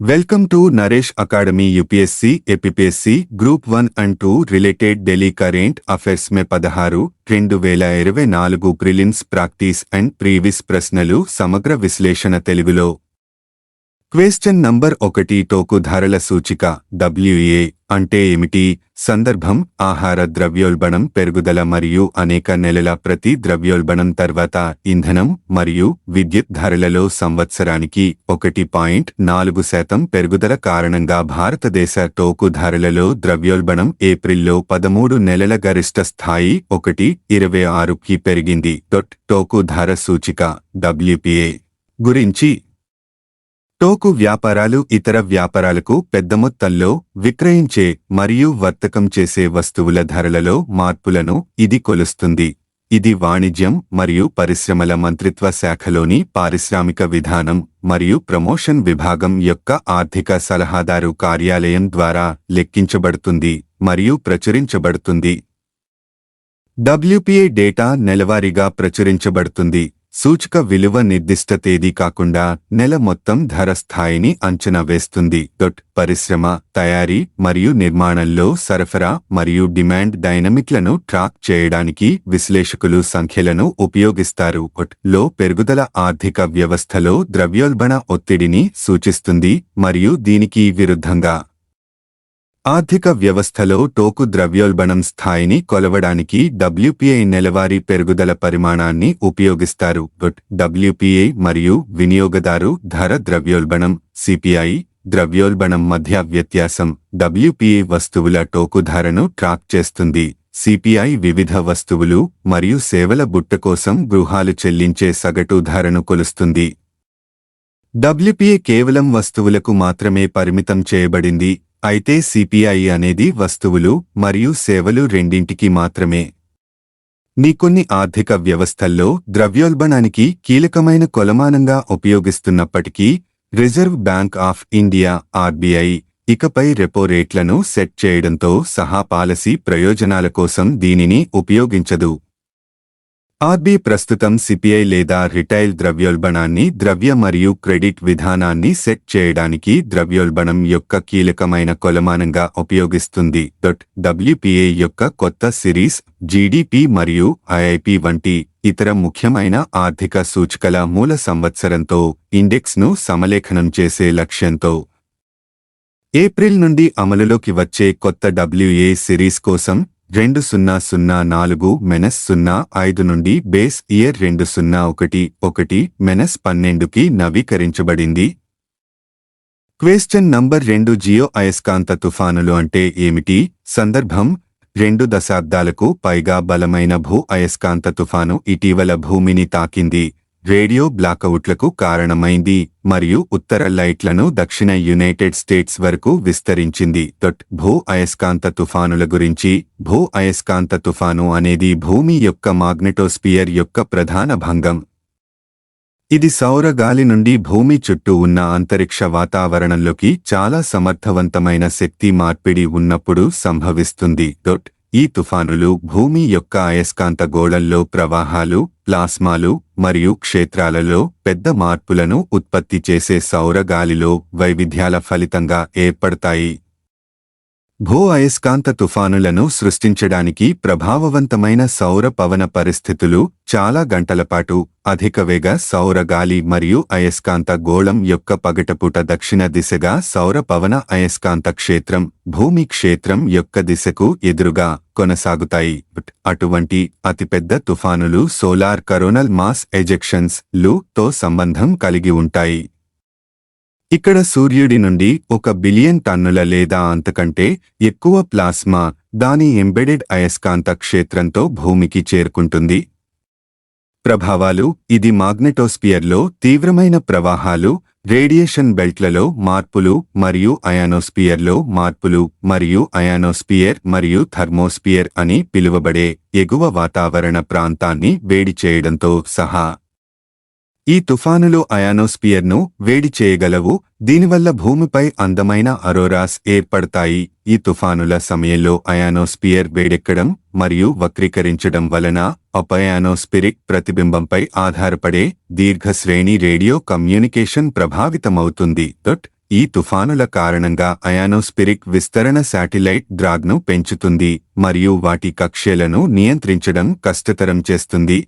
Welcome to Naresh academy UPSC APPSC group one and two related Delhi current affairs May పదహారు రెండు వేల ఇరవై నాలుగు ప్రిలిమ్స్ ప్రాక్టీస్ అండ్ ప్రీవిస్ ప్రశ్నలు సమగ్ర విశ్లేషణ తెలుగులో. క్వశ్చన్ నంబర్ ఒకటి టోకు ధరల సూచిక డబ్ల్యూఏ అంటే ఏమిటి? సందర్భం ఆహార ద్రవ్యోల్బణం పెరుగుదల మరియు అనేక నెలల ప్రతి ద్రవ్యోల్బణం తర్వాత ఇంధనం మరియు విద్యుత్ ధరలలో సంవత్సరానికి ఒకటి పాయింట్ నాలుగు శాతం పెరుగుదల కారణంగా భారతదేశ టోకు ధరలలో ద్రవ్యోల్బణం ఏప్రిల్లో పదమూడు నెలల గరిష్ట స్థాయి ఒకటి ఇరవై ఆరుకి పెరిగింది. డొట్ టోకు ధర సూచిక డబ్ల్యూపీఏ గురించి టోకు వ్యాపారాలు ఇతర వ్యాపారాలకు పెద్ద మొత్తంలో విక్రయించే మరియు వర్తకం చేసే వస్తువుల ధరలలో మార్పులను ఇది కొలుస్తుంది. ఇది వాణిజ్యం మరియు పరిశ్రమల మంత్రిత్వ శాఖలోని పారిశ్రామిక విధానం మరియు ప్రమోషన్ విభాగం యొక్క ఆర్థిక సలహాదారు కార్యాలయం ద్వారా లెక్కించబడుతుంది మరియు ప్రచురించబడుతుంది. డబ్ల్యూపీఏ డేటా నెలవారీగా ప్రచురించబడుతుంది. సూచిక విలువ నిర్దిష్ట తేదీ కాకుండా నెల మొత్తం ధర స్థాయిని అంచనా వేస్తుంది. డొట్ పరిశ్రమ తయారీ మరియు నిర్మాణంలో సరఫరా మరియు డిమాండ్ డైనమిక్లను ట్రాక్ చేయడానికి విశ్లేషకులు సంఖ్యలను ఉపయోగిస్తారు. డొట్లో పెరుగుదల ఆర్థిక వ్యవస్థలో ద్రవ్యోల్బణ ఒత్తిడిని సూచిస్తుంది మరియు దీనికి విరుద్ధంగా ఆర్థిక వ్యవస్థలో టోకు ద్రవ్యోల్బణం స్థాయిని కొలవడానికి డబ్ల్యూపీఐ నెలవారీ పెరుగుదల పరిమాణాన్ని ఉపయోగిస్తారు. గుడ్. డబ్ల్యూపీఐ మరియు వినియోగదారు ధర ద్రవ్యోల్బణం సిపిఐ ద్రవ్యోల్బణం మధ్య వ్యత్యాసం డబ్ల్యూపీఐ వస్తువుల టోకు ధరను ట్రాక్ చేస్తుంది. సిపిఐ వివిధ వస్తువులు మరియు సేవల బుట్ట కోసం గృహాలు చెల్లించే సగటు ధరను కొలుస్తుంది. డబ్ల్యూపీఏ కేవలం వస్తువులకు మాత్రమే పరిమితం చేయబడింది. అయితే సిపిఐ అనేది వస్తువులు మరియు సేవలు రెండింటికి మాత్రమే. నీ కొన్ని ఆర్థిక వ్యవస్థల్లో ద్రవ్యోల్బణానికి కీలకమైన కొలమానంగా ఉపయోగిస్తున్నప్పటికీ Reserve Bank of India RBI ఇకపై రెపో రేట్లను సెట్ చేయడంతో సహా పాలసీ ప్రయోజనాల కోసం దీనిని ఉపయోగించదు. ఆర్బీ ప్రస్తుతం సిపిఐ లేదా రిటైల్ ద్రవ్యోల్బణాన్ని ద్రవ్య మరియు క్రెడిట్ విధానాన్ని సెట్ చేయడానికి ద్రవ్యోల్బణం యొక్క కీలకమైన కొలమానంగా ఉపయోగిస్తుంది. డొట్ డబ్ల్యూపీఏ యొక్క కొత్త సిరీస్ జీడిపి మరియు ఐఐపి వంటి ఇతర ముఖ్యమైన ఆర్థిక సూచికల మూల సంవత్సరంతో ఇండెక్స్ను సమలేఖనం చేసే లక్ష్యంతో ఏప్రిల్ నుండి అమలులోకి వచ్చే కొత్త డబ్ల్యూఏ సిరీస్ కోసం రెండు సున్నా సున్నా నాలుగు మెనస్ సున్నా ఐదు నుండి బేస్ ఇయర్ రెండు సున్నా ఒకటి ఒకటి మెనస్ పన్నెండుకి నవీకరించబడింది. క్వేశ్చన్ నంబర్ రెండు జియో అయస్కాంత తుఫానులు అంటే ఏమిటి? సందర్భం రెండు దశాబ్దాలకు పైగా బలమైన భూ అయస్కాంత తుఫాను ఇటీవల భూమిని తాకింది. రేడియో బ్లాకౌట్లకు కారణమైంది మరియు ఉత్తర లైట్లను దక్షిణ యునైటెడ్ స్టేట్స్ వరకు విస్తరించింది. డొట్ భూ అయస్కాంత తుఫానుల గురించి భూ అయస్కాంత తుఫాను అనేది భూమి యొక్క మాగ్నెటోస్పియర్ యొక్క ప్రధాన భంగం. ఇది సౌర గాలి నుండి భూమి చుట్టూ ఉన్న అంతరిక్ష వాతావరణంలోకి చాలా సమర్థవంతమైన శక్తి మార్పిడి ఉన్నప్పుడు సంభవిస్తుంది. డొట్ ఈ తుఫానులు భూమి యొక్క అయస్కాంత గోళల్లో ప్రవాహాలు ప్లాస్మాలు మరియు క్షేత్రాలలో పెద్ద మార్పులను ఉత్పత్తి చేసే సౌర గాలిలో వైవిధ్యాల ఫలితంగా ఏర్పడతాయి. భూ అయస్కాంత తుఫానులను సృష్టించడానికి ప్రభావవంతమైన సౌర పవన పరిస్థితులు చాలా గంటలపాటు అధిక వేగ సౌర గాలి మరియు అయస్కాంత గోళం యొక్క పగటపుట దక్షిణ దిశగా సౌర పవన అయస్కాంత క్షేత్రం భూమి క్షేత్రం యొక్క దిశకు ఎదురుగా కొనసాగుతాయి. అటువంటి అతిపెద్ద తుఫానులు సోలార్ కరోనల్ మాస్ ఎజెక్షన్స్లు తో సంబంధం కలిగి ఉంటాయి. ఇక్కడ సూర్యుడి నుండి ఒక బిలియన్ టన్నుల లేదా అంతకంటే ఎక్కువ ప్లాస్మా దాని ఎంబెడెడ్ అయస్కాంత క్షేత్రంతో భూమికి చేరుకుంటుంది. ప్రభావాలు ఇది మాగ్నెటోస్పియర్లో తీవ్రమైన ప్రవాహాలు రేడియేషన్ బెల్ట్లలో మార్పులు మరియు అయానోస్పియర్లో మార్పులు మరియు అయానోస్పియర్ మరియు థర్మోస్పియర్ అని పిలువబడే ఎగువ వాతావరణ ప్రాంతాన్ని వేడి చేయడంతో సహా. ఈ తుఫానులో అయానోస్పియర్ను వేడి చేయగలవు దీనివల్ల భూమిపై అందమైన అరోరాస్ ఏర్పడతాయి. ఈ తుఫానుల సమయంలో అయానోస్పియర్ వేడెక్కడం మరియు వక్రీకరించడం వలన అపయానోస్పిరిక్ ప్రతిబింబంపై ఆధారపడే దీర్ఘశ్రేణి రేడియో కమ్యూనికేషన్ ప్రభావితమవుతుంది. దొట్ ఈ తుఫానుల కారణంగా అయానోస్పిరిక్ విస్తరణ శాటిలైట్ డ్రాగ్ను పెంచుతుంది మరియు వాటి కక్ష్యలను నియంత్రించడం కష్టతరం చేస్తుంది.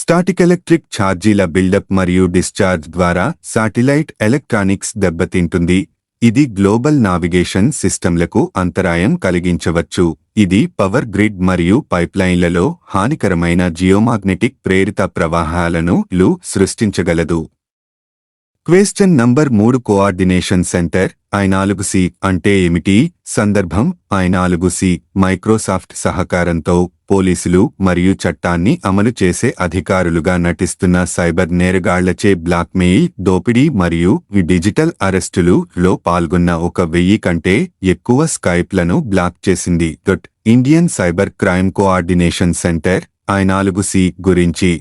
స్టాటిక్ ఎలక్ట్రిక్ ఛార్జీల బిల్డప్ మరియు డిశ్చార్జ్ ద్వారా శాటిలైట్ ఎలక్ట్రానిక్స్ దెబ్బతింటుంది. ఇది గ్లోబల్ నావిగేషన్ సిస్టంలకు అంతరాయం కలిగించవచ్చు. ఇది పవర్ గ్రిడ్ మరియు పైప్లైన్లలో హానికరమైన జియోమాగ్నెటిక్ ప్రేరిత ప్రవాహాలను లు సృష్టించగలదు. క్వేశ్చన్ నంబర్ మూడు కోఆర్డినేషన్ సెంటర్ ఐ నాలుగు సి అంటే ఏమిటి? సందర్భం ఐ నాలుగు సి మైక్రోసాఫ్ట్ సహకారంతో పోలీసులు మరియు చట్టాన్ని అమలు చేసే అధికారులుగా నటిస్తున్న సైబర్ నేరగాళ్ళచే బ్లాక్మెయిల్ దోపిడీ మరియు డిజిటల్ అరెస్టులు లో పాల్గొన్న ఒక వెయ్యి కంటే ఎక్కువ స్కైప్లను బ్లాక్ చేసింది. Dot Indian cyber crime coordination centre I నాలుగు సి గురించి.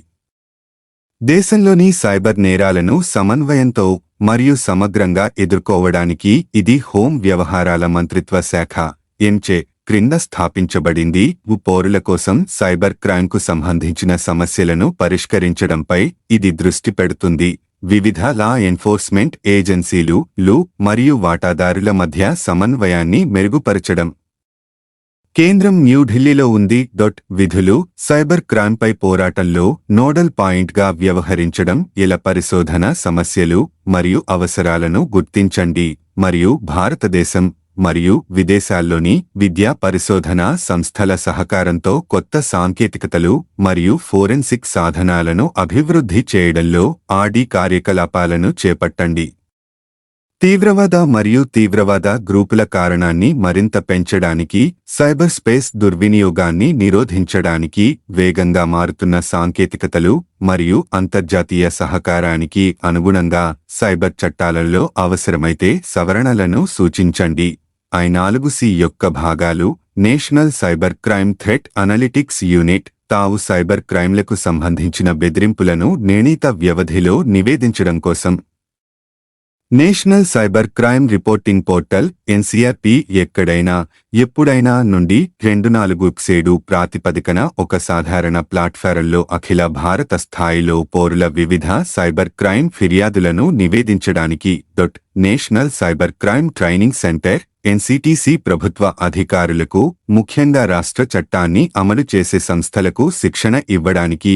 దేశంలోని సైబర్ నేరాలను సమన్వయంతో మరియు సమగ్రంగా ఎదుర్కోవడానికి ఇది హోం వ్యవహారాల మంత్రిత్వ శాఖ ఎంచే క్రింద స్థాపించబడింది పౌరుల కోసం సైబర్ క్రైమ్కు సంబంధించిన సమస్యలను పరిష్కరించడంపై ఇది దృష్టి పెడుతుంది. వివిధ లా ఎన్ఫోర్స్మెంట్ ఏజెన్సీలు లు మరియు వాటాదారుల మధ్య సమన్వయాన్ని మెరుగుపరచడం. కేంద్రం న్యూఢిల్లీలో ఉంది. డొట్ విధులు సైబర్ క్రైమ్పై పోరాటంలో నోడల్ పాయింట్గా వ్యవహరించడం ఇలా పరిశోధన సమస్యలు మరియు అవసరాలను గుర్తించండి. మరియు భారతదేశం మరియు విదేశాల్లోని విద్యా పరిశోధన సంస్థల సహకారంతో కొత్త సాంకేతికతలు మరియు ఫోరెన్సిక్ సాధనాలను అభివృద్ధి చేయడంలో ఆడి కార్యకలాపాలను చేపట్టండి. తీవ్రవాద మరియు తీవ్రవాద గ్రూపుల కారణాన్ని మరింత పెంచడానికి సైబర్ స్పేస్ దుర్వినియోగాన్ని నిరోధించడానికి వేగంగా మారుతున్న సాంకేతికతలు మరియు అంతర్జాతీయ సహకారానికి అనుగుణంగా సైబర్ చట్టాలలో అవసరమైతే సవరణలను సూచించండి. ఐ నాలుగు సి యొక్క భాగాలు national cyber crime threat analytics unit తావు సైబర్ క్రైమ్లకు సంబంధించిన బెదిరింపులను నిర్ణీత వ్యవధిలో నివేదించడం కోసం. National cyber crime reporting portal NCRP ఎక్కడైనా ఎప్పుడైనా నుండి రెండు నాలుగు సేడు ప్రాతిపదికన ఒక సాధారణ ప్లాట్ఫారంలో అఖిల భారత స్థాయిలో పౌరుల వివిధ సైబర్ క్రైమ్ ఫిర్యాదులను నివేదించడానికి. Dot national cyber crime training centre NCTC ప్రభుత్వ అధికారులకు ముఖ్యంగా రాష్ట్ర చట్టాన్ని అమలు చేసే సంస్థలకు శిక్షణ ఇవ్వడానికి.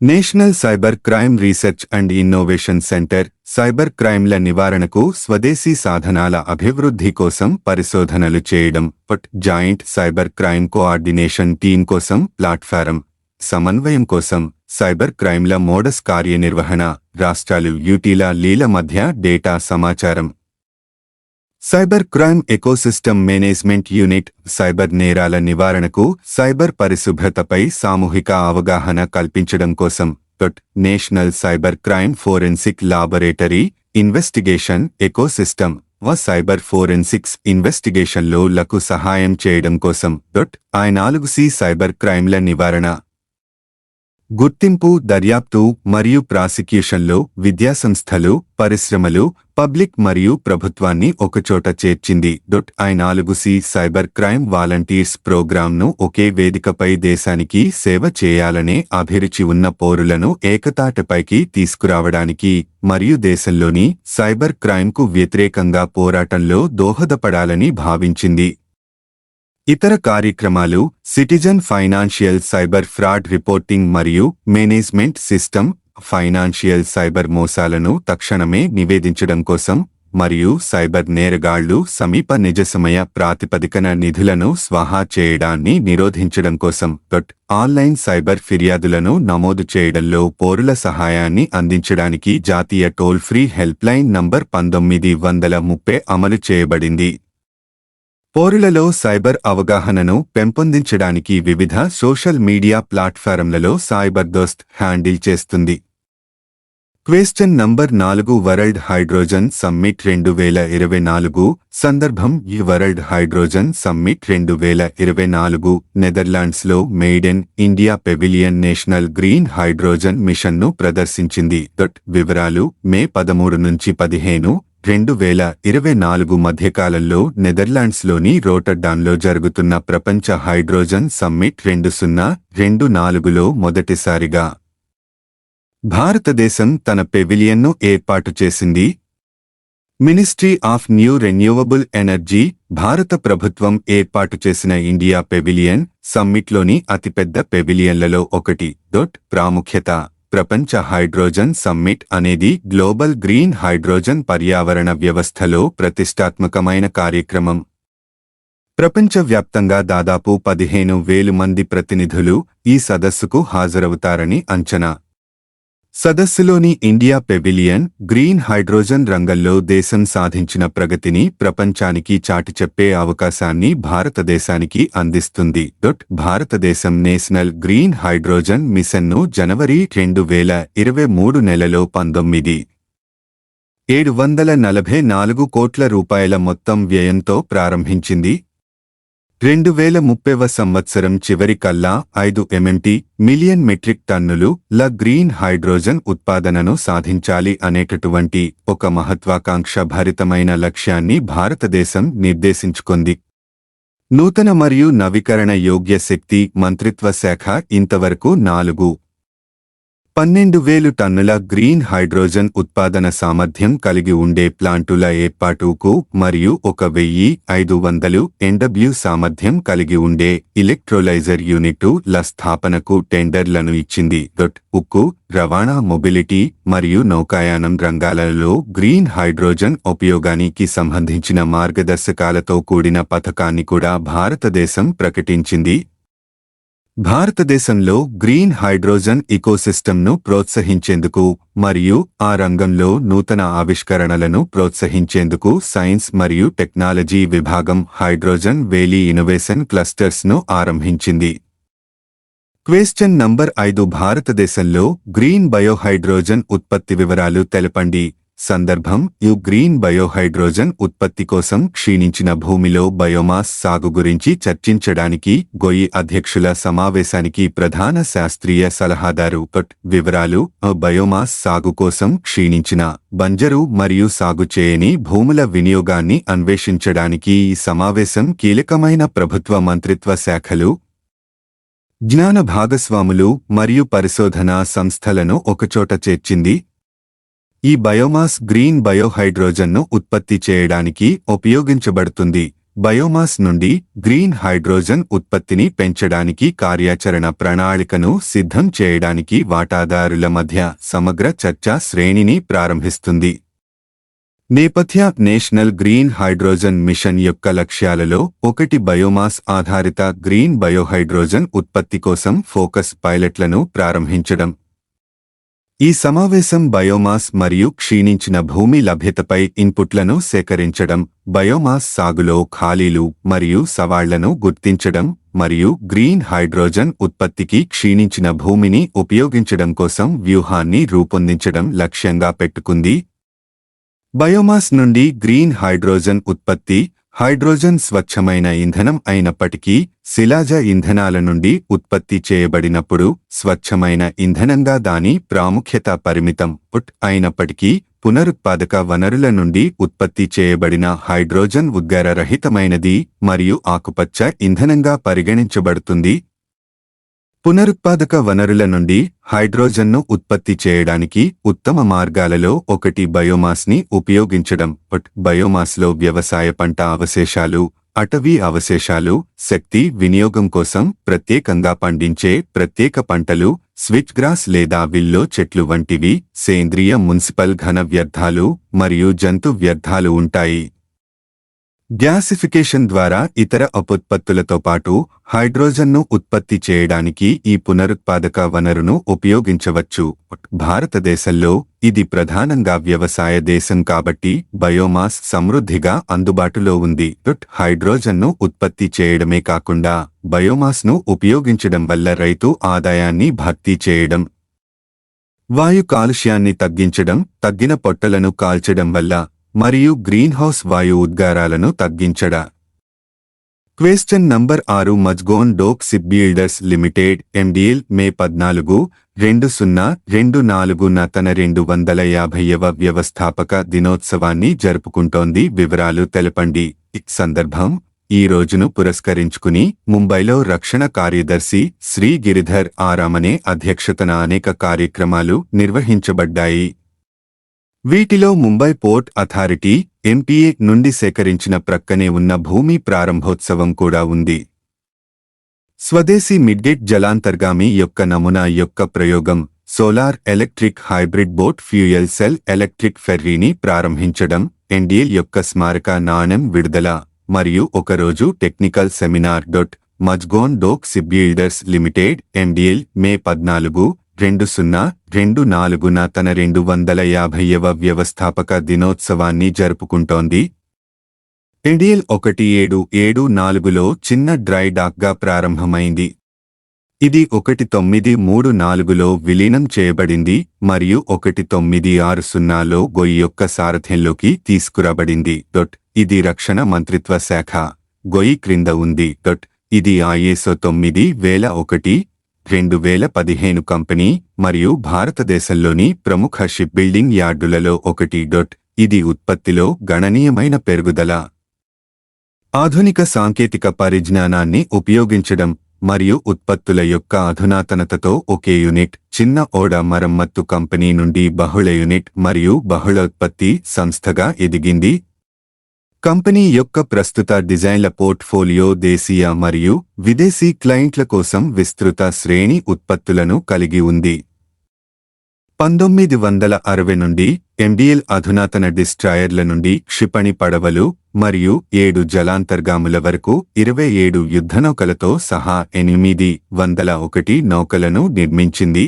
National cyber crime research and innovation centre cyber క్రైమ్ల నివారణకు స్వదేశీ సాధనాల అభివృద్ధి కోసం పరిశోధనలు చేయడం పట్ joint cyber crime coordination team కోసం ప్లాట్ఫారం సమన్వయం కోసం సైబర్ క్రైమ్ల మోడస్ కార్యనిర్వహణ రాష్ట్రాలు యూటీల లీల మధ్య డేటా సమాచారం. Cyber crime ecosystem management unit cyber నేరాల నివారణకు సైబర్ పరిశుభ్రతపై సామూహిక అవగాహన కల్పించడం కోసం dot national cyber crime forensic laboratory investigation ecosystem వ సైబర్ ఫోరెన్సిక్స్ ఇన్వెస్టిగేషన్లో లకు సహాయం చేయడం కోసం డొట్ ఐ నాలుగు సి సైబర్ క్రైమ్ల నివారణ గుర్తింపు దర్యాప్తు మరియు ప్రాసిక్యూషన్లో విద్యాసంస్థలు పరిశ్రమలు పబ్లిక్ మరియు ప్రభుత్వాన్ని ఒకచోట చేర్చింది. డొట్ ఐ నాలుగు సి సైబర్ క్రైమ్ వాలంటీర్స్ ప్రోగ్రాంను ఒకే వేదికపై దేశానికి సేవ చేయాలనే అభిరుచి ఉన్న పౌరులను ఏకతాటపైకి తీసుకురావడానికి మరియు దేశంలోని సైబర్ క్రైమ్కు వ్యతిరేకంగా పోరాటంలో దోహదపడాలని భావించింది. ఇతర కార్యక్రమాలు citizen financial cyber fraud reporting మరియు మేనేజ్మెంట్ సిస్టమ్ ఫైనాన్షియల్ సైబర్ మోసాలను తక్షణమే నివేదించడం కోసం మరియు సైబర్ నేరగాళ్ళు సమీప నిజ సమయ ప్రాతిపదికన నిధులను స్వాహా చేయడాన్ని నిరోధించడం కోసం డొట్ ఆన్లైన్ సైబర్ ఫిర్యాదులను నమోదు చేయడంలో పౌరుల సహాయాన్ని అందించడానికి జాతీయ టోల్ ఫ్రీ హెల్ప్లైన్ నంబర్ పంతొమ్మిది వందల ముప్పై అమలు చేయబడింది. పౌరులలో సైబర్ అవగాహనను పెంపొందించడానికి వివిధ సోషల్ మీడియా ప్లాట్ఫారంలలో సైబర్ దోస్త్ హ్యాండిల్ చేస్తుంది. క్వేశ్చన్ నంబర్ నాలుగు వరల్డ్ హైడ్రోజన్ సమ్మిట్ రెండు వేల ఇరవై నాలుగు సందర్భం ఈ వరల్డ్ హైడ్రోజన్ సమ్మిట్ రెండు వేల ఇరవై నాలుగు నెదర్లాండ్స్లో maiden India pavilion national green hydrogen మిషన్ను ప్రదర్శించింది. దట్ వివరాలు మే పదమూడు నుంచి పదిహేను రెండు వేల ఇరవై నాలుగు మధ్యకాలంలో నెదర్లాండ్స్లోని రోటర్డాన్లో జరుగుతున్న ప్రపంచ హైడ్రోజన్ సమ్మిట్ రెండు సున్నా రెండు నాలుగులో మొదటిసారిగా భారతదేశం తన పెవిలియన్ను ఏర్పాటు చేసింది. Ministry of new renewable energy భారత ప్రభుత్వం ఏర్పాటు చేసిన ఇండియా పెవిలియన్ సమ్మిట్లోని అతిపెద్ద పెవిలియన్లలో ఒకటి. డొట్ ప్రాముఖ్యత ప్రపంచ హైడ్రోజన్ సమ్మిట్ అనేది గ్లోబల్ గ్రీన్ హైడ్రోజన్ పర్యావరణ వ్యవస్థలో ప్రతిష్టాత్మకమైన కార్యక్రమం. ప్రపంచవ్యాప్తంగా దాదాపు పదిహేను వేలు మంది ప్రతినిధులు ఈ సదస్సుకు హాజరవుతారని అంచనా. సదస్సులోని ఇండియా పెవిలియన్ గ్రీన్ హైడ్రోజన్ రంగంలో దేశం సాధించిన ప్రగతిని ప్రపంచానికి చాటి చెప్పే అవకాశాన్ని భారతదేశానికి అందిస్తుంది. డొట్ భారతదేశం నేషనల్ గ్రీన్ హైడ్రోజన్ మిషన్ను జనవరి రెండు వేల ఇరవై మూడు నెలలో పంతొమ్మిది ఏడు వందల నలభై నాలుగు కోట్ల రూపాయల మొత్తం వ్యయంతో ప్రారంభించింది. రెండు వేల ముప్పైవ సంవత్సరం చివరికల్లా ఐదు ఎంఎంటి మిలియన్ మెట్రిక్ టన్నులు ల గ్రీన్ హైడ్రోజన్ ఉత్పాదనను సాధించాలి అనేటటువంటి ఒక మహత్వాకాంక్ష భరితమైన లక్ష్యాన్ని భారతదేశం నిర్దేశించుకుంది. నూతన మరియు నవీకరణ యోగ్య శక్తి మంత్రిత్వ శాఖ ఇంతవరకు నాలుగు పన్నెండు వేలు టన్నుల గ్రీన్ హైడ్రోజన్ ఉత్పాదన సామర్థ్యం కలిగి ఉండే ప్లాంటుల ఏర్పాటుకు మరియు ఒక వెయ్యి ఐదు వందలు ఎన్డబ్ల్యూ సామర్థ్యం కలిగి ఉండే ఇలెక్ట్రోలైజర్ యూనిటు ల స్థాపనకు టెండర్లను ఇచ్చింది. డొట్ ఉక్కు రవాణా మొబిలిటీ మరియు నౌకాయానం రంగాలలో గ్రీన్ హైడ్రోజన్ ఉపయోగానికి సంబంధించిన మార్గదర్శకాలతో కూడిన పథకాన్ని కూడా భారతదేశం ప్రకటించింది. భారతదేశంలో గ్రీన్ హైడ్రోజన్ ఇకోసిస్టమ్ను ప్రోత్సహించేందుకు మరియు ఆ రంగంలో నూతన ఆవిష్కరణలను ప్రోత్సహించేందుకు సైన్స్ మరియు టెక్నాలజీ విభాగం హైడ్రోజన్ వేలీ ఇన్నోవేషన్ క్లస్టర్స్ను ఆరంభించింది. క్వేశ్చన్ నంబర్ ఐదు భారతదేశంలో గ్రీన్ బయోహైడ్రోజన్ ఉత్పత్తి వివరాలు తెలపండి. సందర్భం యు గ్రీన్ బయోహైడ్రోజన్ ఉత్పత్తి కోసం క్షీణించిన భూమిలో బయోమాస్ సాగు గురించి చర్చించడానికి గొయ్యి అధ్యక్షుల సమావేశానికి ప్రధాన శాస్త్రీయ సలహాదారు పట్ వివరాలు బయోమాస్ సాగు కోసం క్షీణించిన బంజరు మరియు సాగు చేయని భూముల వినియోగాన్ని అన్వేషించడానికి ఈ సమావేశం కీలకమైన ప్రభుత్వ మంత్రిత్వ శాఖలు జ్ఞాన భాగస్వాములు మరియు పరిశోధనా సంస్థలను ఒకచోట చేర్చింది ఈ బయోమాస్ గ్రీన్ బయోహైడ్రోజన్ను ఉత్పత్తి చేయడానికి ఉపయోగించబడుతుంది. బయోమాస్ నుండి గ్రీన్ హైడ్రోజన్ ఉత్పత్తిని పెంచడానికి కార్యాచరణ ప్రణాళికను సిద్ధం చేయడానికి వాటాదారుల మధ్య సమగ్ర చర్చా శ్రేణిని ప్రారంభిస్తుంది. నేపథ్య నేషనల్ గ్రీన్ హైడ్రోజన్ మిషన్ యొక్క లక్ష్యాలలో ఒకటి బయోమాస్ ఆధారిత గ్రీన్ బయోహైడ్రోజన్ ఉత్పత్తి కోసం ఫోకస్ పైలట్లను ప్రారంభించడం. ఈ సమావేశం బయోమాస్ మరియు క్షీణించిన భూమి లభ్యతపై ఇన్పుట్లను సేకరించడం బయోమాస్ సాగులో ఖాళీలు మరియు సవాళ్ళను గుర్తించడం మరియు గ్రీన్ హైడ్రోజన్ ఉత్పత్తికి క్షీణించిన భూమిని ఉపయోగించడం కోసం వ్యూహాన్ని రూపొందించడం లక్ష్యంగా పెట్టుకుంది. బయోమాస్ నుండి గ్రీన్ హైడ్రోజన్ ఉత్పత్తి హైడ్రోజన్ స్వచ్ఛమైన ఇంధనం అయినప్పటికీ శిలాజ ఇంధనాల నుండి ఉత్పత్తి చేయబడినప్పుడు స్వచ్ఛమైన ఇంధనంగా దాని ప్రాముఖ్యత పరిమితం పుట్ అయినప్పటికీ పునరుత్పాదక వనరుల నుండి ఉత్పత్తి చేయబడిన హైడ్రోజన్ ఉద్గారరహితమైనది మరియు ఆకుపచ్చ ఇంధనంగా పరిగణించబడుతుంది పునరుత్పాదక వనరుల నుండి హైడ్రోజన్ను ఉత్పత్తి చేయడానికి ఉత్తమ మార్గాలలో ఒకటి బయోమాస్ని ఉపయోగించడం. బట్ బయోమాస్లో వ్యవసాయ పంట అవశేషాలు అటవీ అవశేషాలు శక్తి వినియోగం కోసం ప్రత్యేకంగా పండించే ప్రత్యేక పంటలు స్విచ్ గ్రాస్ లేదా విల్లో చెట్లు వంటివి సేంద్రియ మున్సిపల్ ఘన వ్యర్థాలు మరియు జంతు వ్యర్థాలు ఉంటాయి. గ్యాసిఫికేషన్ ద్వారా ఇతర అపుత్పత్తులతో పాటు హైడ్రోజన్ను ఉత్పత్తి చేయడానికి ఈ పునరుత్పాదక వనరును ఉపయోగించవచ్చు. భారతదేశంలో ఇది ప్రధానంగా వ్యవసాయ దేశం కాబట్టి బయోమాస్ సమృద్ధిగా అందుబాటులో ఉంది. హైడ్రోజన్ను ఉత్పత్తి చేయడమే కాకుండా బయోమాస్ను ఉపయోగించడం వల్ల రైతు ఆదాయాన్ని భర్తీ చేయడం వాయు కాలుష్యాన్ని తగ్గించడం తగ్గిన పొట్టలను కాల్చడం వల్ల మరియు గ్రీన్హౌస్ వాయు ఉద్గారాలను తగ్గించడా. క్వేశ్చన్ నంబర్ ఆరు Mazagon dock shipbuilders limited MDL May పద్నాలుగు రెండు సున్నా రెండు నాలుగున తన రెండు వందల యాభైవ వ్యవస్థాపక దినోత్సవాన్ని జరుపుకుంటోంది. వివరాలు తెలపండి. సందర్భం ఈ రోజును పురస్కరించుకుని ముంబైలో రక్షణ కార్యదర్శి శ్రీ గిరిధర్ ఆరామనే అధ్యక్షతన అనేక కార్యక్రమాలు నిర్వహించబడ్డాయి. వీటిలో ముంబై పోర్ట్ అథారిటీ ఎంపీఏ నుండి సేకరించిన ప్రక్కనే ఉన్న భూమి ప్రారంభోత్సవం కూడా ఉంది. స్వదేశీ మిడ్గేట్ జలాంతర్గామి యొక్క నమూనా యొక్క ప్రయోగం solar electric hybrid boat fuel cell electric ఫెర్రీని ప్రారంభించడం ఎన్డీఏ యొక్క స్మారక నాణెం విడుదల మరియు ఒకరోజు technical seminar dot Mazagon dock shipbuilders limited MDL May పద్నాలుగు రెండు సున్నా రెండు నాలుగున తన రెండు వందల యాభైవ వ్యవస్థాపక దినోత్సవాన్ని జరుపుకుంటోంది. ఎడిఎల్ ఒకటి ఏడు ఏడు నాలుగులో చిన్న డ్రై డాక్గా ప్రారంభమైంది. ఇది ఒకటి తొమ్మిది మూడు నాలుగులో విలీనం చేయబడింది మరియు ఒకటి తొమ్మిది ఆరు సున్నాలో గొయ్యి యొక్క సారథ్యంలోకి తీసుకురాబడింది. డొట్ ఇది రక్షణ మంత్రిత్వ శాఖ. గొయ్యి క్రింద ఉంది. డొట్ ఇది ఐఎస్ఓ తొమ్మిది వేల ఒకటి రెండు వేల పదిహేను కంపెనీ మరియు భారతదేశంలోని ప్రముఖ షిప్ బిల్డింగ్ యార్డులలో ఒకటి డొట్. ఇది ఉత్పత్తిలో గణనీయమైన పెరుగుదల. ఆధునిక సాంకేతిక పరిజ్ఞానాన్ని ఉపయోగించడం మరియు ఉత్పత్తుల యొక్క అధునాతనతతో ఒకే యూనిట్ చిన్న ఓడ మరమ్మత్తు కంపెనీ నుండి బహుళ యూనిట్ మరియు బహుళ ఉత్పత్తి సంస్థగా ఎదిగింది. కంపెనీ యొక్క ప్రస్తుత డిజైన్ల పోర్ట్ఫోలియో దేశీయ మరియు విదేశీ క్లయింట్ల కోసం విస్తృత శ్రేణి ఉత్పత్తులను కలిగి ఉంది. పంతొమ్మిది వందల అరవై నుండి ఎండిఎల్ అధునాతన డిస్ట్రాయర్ల నుండి క్షిపణి పడవలు మరియు ఏడు జలాంతర్గాముల వరకు ఇరవై ఏడు యుద్ధనౌకలతో సహా ఎనిమిది వందల ఒకటి నౌకలను నిర్మించింది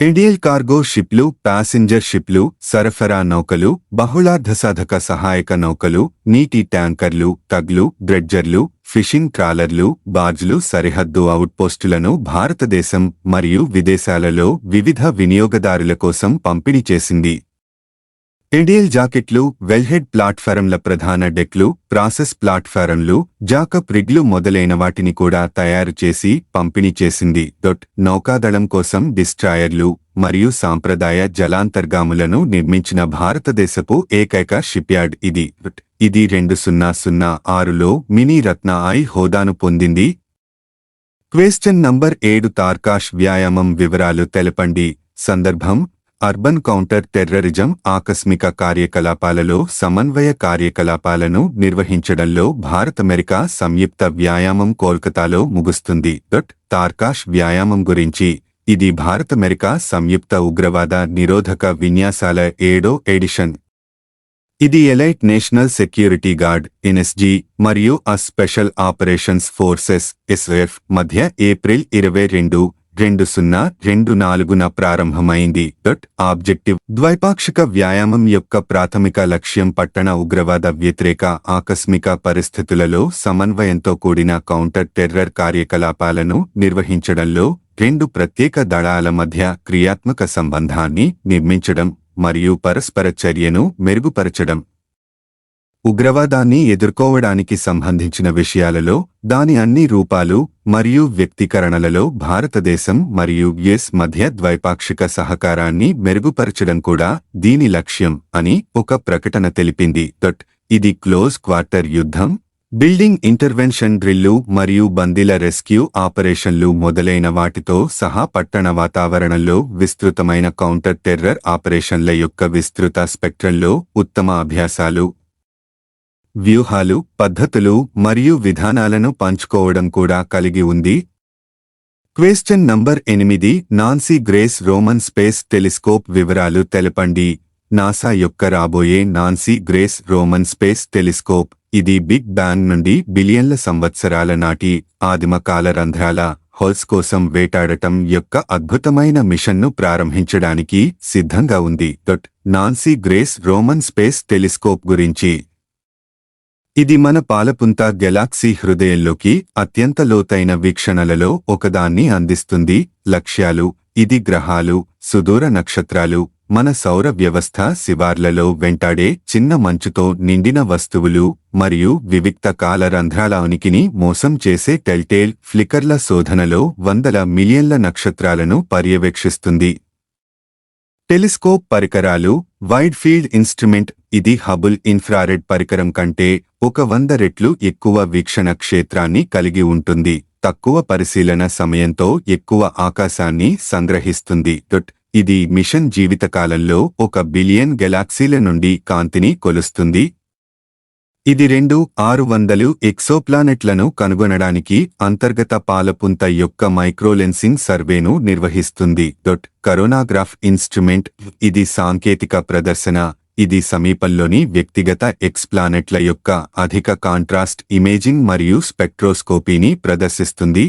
ఇండియల్ కార్గో షిప్లు ప్యాసింజర్ షిప్లు సరఫరా నౌకలు బహుళార్ధసాధక సహాయక నౌకలు నీటి ట్యాంకర్లు టగ్లు డ్రెడ్జర్లు ఫిషింగ్ ట్రాలర్లు బార్జ్లు సరిహద్దు అవుట్పోస్టులను భారతదేశం మరియు విదేశాలలో వివిధ వినియోగదారుల కోసం పంపిణీ చేసింది. ఇండియల్ జాకెట్లు వెల్హెడ్ ప్లాట్ఫారంల ప్రధాన డెక్లు ప్రాసెస్ ప్లాట్ఫారంలు జాకప్ రిగ్లు మొదలైన వాటిని కూడా తయారు చేసి పంపిణీ చేసింది. డొట్ నౌకాదళం కోసం డిస్ట్రాయర్లు మరియు సాంప్రదాయ జలాంతర్గాములను నిర్మించిన భారతదేశపు ఏకైక షిప్యార్డ్ ఇది. ఇది రెండు సున్నా సున్నా ఆరులో మినీ రత్న ఐ హోదాను పొందింది. క్వేశ్చన్ నంబర్ ఏడు తార్కాష్ వ్యాయామం వివరాలు తెలపండి. సందర్భం అర్బన్ కౌంటర్ టెర్రరిజం ఆకస్మిక కార్యకలాపాలలో సమన్వయ కార్యకలాపాలను నిర్వహించడంలో భారత్-అమెరికా సంయుక్త వ్యాయామం కోల్కతాలో ముగుస్తుంది. డట్ తార్కాష్ వ్యాయామం గురించి. ఇది భారత్-అమెరికా సంయుక్త ఉగ్రవాద నిరోధక విన్యాసాల ఏడో ఎడిషన్. ఇది elite national security guard NSG మరియు అ స్పెషల్ ఆపరేషన్స్ ఫోర్సెస్ ఎస్ఎఫ్ మధ్య ఏప్రిల్ ఇరవై రెండు రెండు సున్నా రెండు నాలుగున ప్రారంభమైంది. దట్ ఆబ్జెక్టివ్ ద్వైపాక్షిక వ్యాయామం యొక్క ప్రాథమిక లక్ష్యం పట్టణ ఉగ్రవాద వ్యతిరేక ఆకస్మిక పరిస్థితులలో సమన్వయంతో కూడిన కౌంటర్ టెర్రర్ కార్యకలాపాలను నిర్వహించడంలో రెండు ప్రత్యేక దళాల మధ్య క్రియాత్మక సంబంధాన్ని నిర్మించడం మరియు పరస్పర చర్యను మెరుగుపరచడం. ఉగ్రవాదాన్ని ఎదుర్కోవడానికి సంబంధించిన విషయాలలో దాని అన్ని రూపాలు మరియు వ్యక్తీకరణలలో భారతదేశం మరియు యుఎస్ మధ్య ద్వైపాక్షిక సహకారాన్ని మెరుగుపరచడం కూడా దీని లక్ష్యం అని ఒక ప్రకటన తెలిపింది. దట్ ఇది క్లోజ్ క్వార్టర్ యుద్ధం. బిల్డింగ్ ఇంటర్వెన్షన్ డ్రిల్లు మరియు బందీల రెస్క్యూ ఆపరేషన్లు మొదలైన వాటితో సహా పట్టణ వాతావరణంలో విస్తృతమైన కౌంటర్ టెర్రర్ ఆపరేషన్ల యొక్క విస్తృత స్పెక్ట్రంలో ఉత్తమ అభ్యాసాలు వ్యూహాలు పద్ధతులు మరియు విధానాలను పంచుకోవడం కూడా కలిగి ఉంది. క్వేశ్చన్ నంబర్ ఎనిమిది Nancy Grace Roman space telescope వివరాలు తెలపండి. నాసా యొక్క రాబోయే Nancy Grace Roman space telescope ఇది బిగ్ బ్యాంగ్ నుండి బిలియన్ల సంవత్సరాల నాటి ఆదిమ కాల రంధ్రాల హోల్స్ కోసం వేటాడటం యొక్క అద్భుతమైన మిషన్ను ప్రారంభించడానికి సిద్ధంగా ఉంది. Dot Nancy Grace Roman space telescope గురించి ఇది మన పాలపుంత గెలాక్సీ హృదయంలోకి అత్యంత లోతైన వీక్షణలలో ఒకదాన్ని అందిస్తుంది. లక్ష్యాలు ఇది గ్రహాలు సుదూర నక్షత్రాలు మన సౌర వ్యవస్థ శివార్లలో వెంటాడే చిన్న మంచుతో నిండిన వస్తువులు మరియు వివిక్త కాల రంధ్రాల ఉనికిని మోసం చేసే టెల్టేల్ ఫ్లికర్ల శోధనలో వందల మిలియన్ల నక్షత్రాలను పర్యవేక్షిస్తుంది. టెలిస్కోప్ పరికరాలు వైడ్ ఫీల్డ్ ఇన్స్ట్రుమెంట్ ఇది హబుల్ ఇన్ఫ్రారెడ్ పరికరం కంటే ఒక వంద రెట్లు ఎక్కువ వీక్షణ క్షేత్రాన్ని కలిగి ఉంటుంది. తక్కువ పరిశీలన సమయంతో ఎక్కువ ఆకాశాన్ని సంగ్రహిస్తుంది. ఇది మిషన్ జీవితకాలంలో ఒక బిలియన్ గెలాక్సీల నుండి కాంతిని కొలుస్తుంది. ఇది రెండు ఆరు వందలు ఎక్సోప్లానెట్లను కనుగొనడానికి అంతర్గత పాలపుంత యొక్క మైక్రోలెన్సింగ్ సర్వేను నిర్వహిస్తుంది. డొట్ కరోనాగ్రాఫ్ ఇన్స్ట్రుమెంట్ ఇది సాంకేతిక ప్రదర్శన ఇది సమీపంలోని వ్యక్తిగత ఎక్స్ప్లానెట్ల యొక్క అధిక కాంట్రాస్ట్ ఇమేజింగ్ మరియు స్పెక్ట్రోస్కోపీని ప్రదర్శిస్తుంది.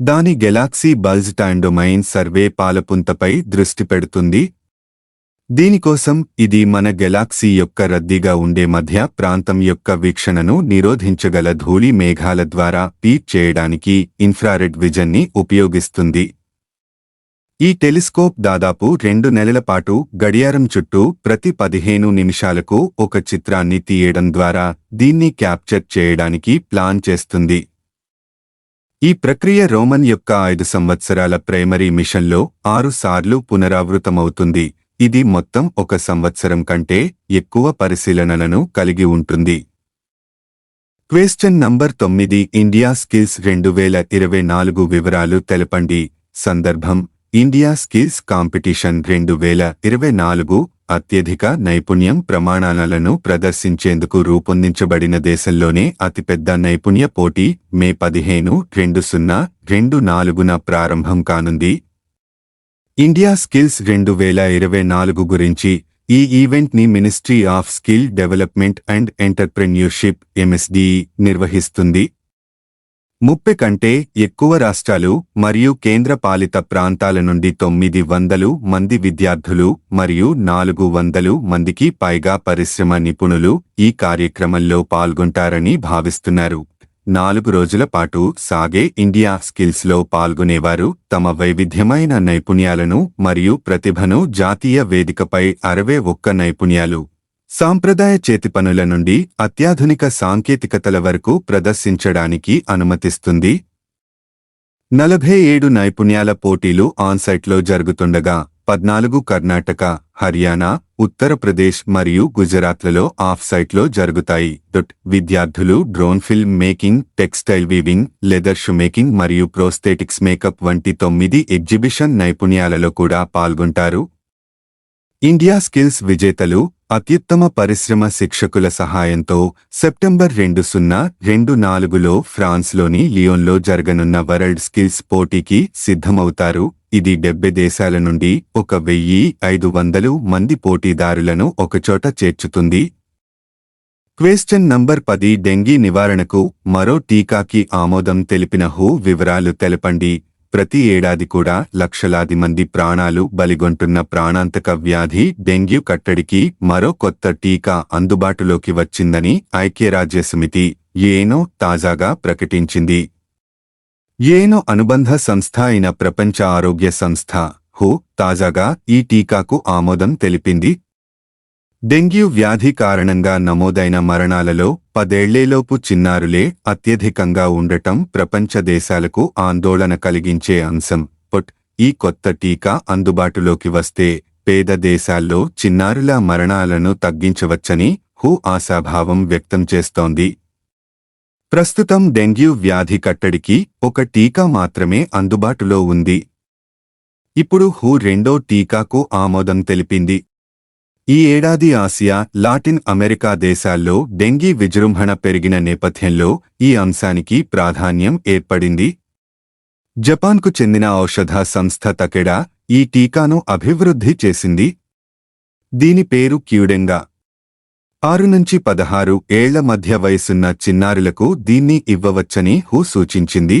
దాని galaxy bulge time domain survey పాలపుంతపై దృష్టి పెడుతుంది. దీనికోసం ఇది మన గెలాక్సీ యొక్క రద్దీగా ఉండే మధ్య ప్రాంతం యొక్క వీక్షణను నిరోధించగల ధూళి మేఘాల ద్వారా పీట్ చేయడానికి ఇన్ఫ్రారెడ్ విజన్ని ఉపయోగిస్తుంది. ఈ టెలిస్కోప్ దాదాపు రెండు నెలల పాటు గడియారం చుట్టూ ప్రతి పదిహేను నిమిషాలకు ఒక చిత్రాన్ని తీయడం ద్వారా దీన్ని క్యాప్చర్ చేయడానికి ప్లాన్ చేస్తుంది. ఈ ప్రక్రియ రోమన్ యొక్క ఐదు సంవత్సరాల ప్రైమరీ మిషన్లో ఆరు సార్లు పునరావృతమవుతుంది. ఇది మొత్తం ఒక సంవత్సరం కంటే ఎక్కువ పరిశీలనలను కలిగి ఉంటుంది. క్వశ్చన్ నంబర్ తొమ్మిది ఇండియా స్కిల్స్ రెండు వేల ఇరవై నాలుగు వివరాలు తెలపండి. సందర్భం ఇండియా స్కిల్స్ కాంపిటీషన్ రెండు వేల ఇరవై నాలుగు అత్యధిక నైపుణ్యం ప్రమాణాలను ప్రదర్శించేందుకు రూపొందించబడిన దేశంలోనే అతిపెద్ద నైపుణ్య పోటీ మే పదిహేను రెండు సున్నా రెండు నాలుగున ప్రారంభం కానుంది. ఇండియా స్కిల్స్ రెండు వేల ఇరవై నాలుగు గురించి ఈ ఈవెంట్ని ministry of skill development and entrepreneurship MSDE నిర్వహిస్తుంది. ముప్పై కంటే ఎక్కువ రాష్ట్రాలు మరియు కేంద్ర పాలిత ప్రాంతాల నుండి తొమ్మిది వందలు మంది విద్యార్థులు మరియు నాలుగు వందలు మందికి పైగా పరిశ్రమ నిపుణులు ఈ కార్యక్రమంలో పాల్గొంటారని భావిస్తున్నారు. నాలుగు రోజుల పాటు సాగే ఇండియా స్కిల్స్లో పాల్గొనేవారు తమ వైవిధ్యమైన నైపుణ్యాలను మరియు ప్రతిభను జాతీయ వేదికపై అరవై ఒక్క నైపుణ్యాలు సాంప్రదాయ చేతిపనుల నుండి అత్యాధునిక సాంకేతికతల వరకు ప్రదర్శించడానికి అనుమతిస్తుంది. నలభై ఏడు నైపుణ్యాల పోటీలు ఆన్సైట్లో జరుగుతుండగా పద్నాలుగు కర్ణాటక హర్యానా ఉత్తరప్రదేశ్ మరియు గుజరాత్లలో ఆఫ్ సైట్లో జరుగుతాయి. డొట్ విద్యార్థులు drone film making textile weaving leather shoe making మరియు ప్రోస్థెటిక్స్ మేకప్ వంటి తొమ్మిది ఎగ్జిబిషన్ నైపుణ్యాలలో కూడా పాల్గొంటారు. ఇండియా స్కిల్స్ విజేతలు అత్యుత్తమ పరిశ్రమ శిక్షకుల సహాయంతో సెప్టెంబర్ రెండు సున్నా రెండు నాలుగులో ఫ్రాన్స్లోని లియోన్లో జరగనున్న వరల్డ్ స్కిల్స్ పోటీకి సిద్ధమవుతారు. ఇది డెబ్బై దేశాల నుండి ఒక వెయ్యి ఐదు వందలు మంది పోటీదారులను ఒకచోట చేర్చుతుంది. క్వేశ్చన్ నంబర్ పది డెంగీ నివారణకు మరో టీకాకి ఆమోదం తెలిపిన హూ వివరాలు తెలపండి. ప్రతి ఏడాది కూడా లక్షలాది మంది ప్రాణాలు బలిగొంటున్న ప్రాణాంతక వ్యాధి డెంగ్యూ కట్టడికి మరో కొత్త టీకా అందుబాటులోకి వచ్చిందని ఐక్యరాజ్యసమితి ఏనో తాజాగా ప్రకటించింది. ఏనో అనుబంధ సంస్థ అయిన ప్రపంచ ఆరోగ్య సంస్థ హు తాజాగా ఈ టీకాకు ఆమోదం తెలిపింది. డెంగ్యూ వ్యాధి కారణంగా నమోదైన మరణాలలో పదేళ్ళేలోపు చిన్నారులే అత్యధికంగా ఉండటం ప్రపంచ దేశాలకు ఆందోళన కలిగించే అంశం. పొట్. ఈ కొత్త టీకా అందుబాటులోకి వస్తే పేద దేశాల్లో చిన్నారుల మరణాలను తగ్గించవచ్చని హూ ఆశాభావం వ్యక్తం చేస్తోంది. ప్రస్తుతం డెంగ్యూ వ్యాధి కట్టడికి ఒక టీకా మాత్రమే అందుబాటులో ఉంది. ఇప్పుడు హూ రెండో టీకాకు ఆమోదం తెలిపింది. ఈ ఏడాది ఆసియా లాటిన్ అమెరికా దేశాల్లో డెంగీ విజృంభణ పెరిగిన నేపథ్యంలో ఈ అంశానికి ప్రాధాన్యం ఏర్పడింది. జపాన్కు చెందిన ఔషధ సంస్థ తకెడా ఈ టీకాను అభివృద్ధి చేసింది. దీని పేరు క్యూడెంగా. ఆరు నుంచి పదహారు ఏళ్ళ మధ్య వయసున్న చిన్నారులకు దీన్ని ఇవ్వవచ్చని హూ సూచించింది.